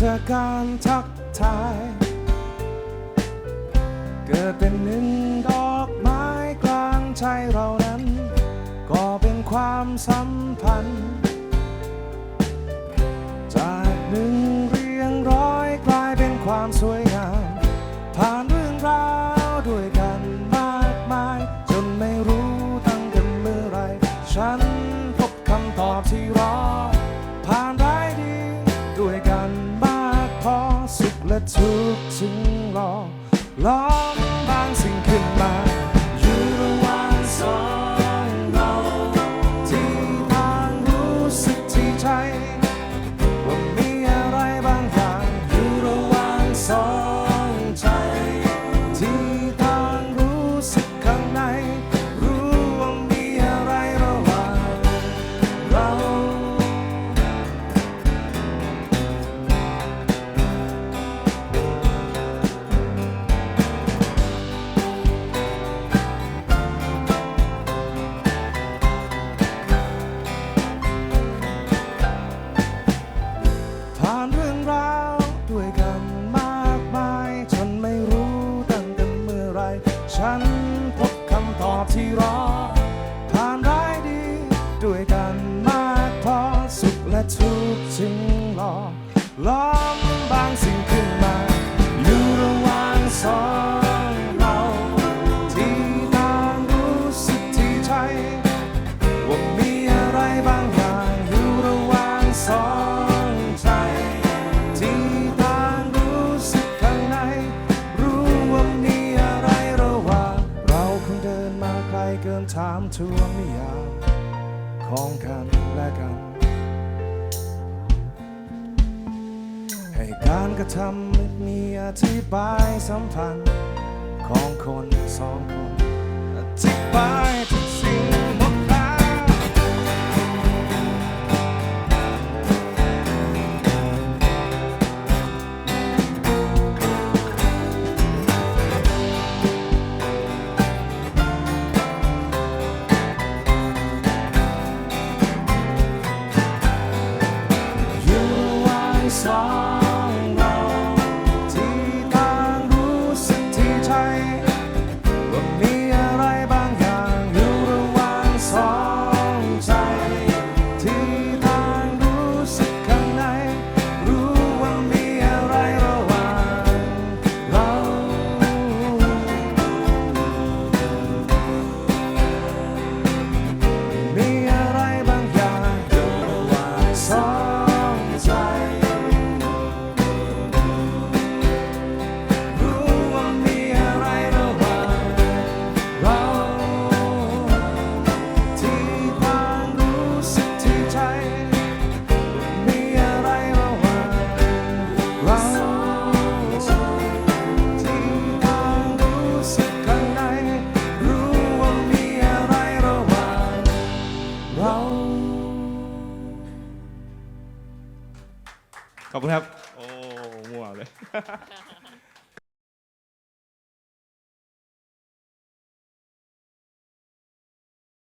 ธอการทักทาย เกิดเป็นหนึ่งดอกไม้กลางใจเรานั้น ก็เป็นความสัมพันธ์ จากหนึ่งเรียงร้อยกลายเป็นความสวยงาม ผ่านเรื่องราวด้วยกัน ล้ ด้วยกันมากมายจนไม่รู้ตั้งแต่เมื่อไร ฉันพบคำตอบที่รอผ่านร้ายดี ด้วยกันมากพอสุขและทุกข์จึงรอล้อมบางสิ่งขึ้นมา เกินถามทวงนิยามของกันและกัน ให้การกระทำมีอธิบายสัมพันธ์ของคนสองคน ขอบคุณครับ โอ้มั่วเลย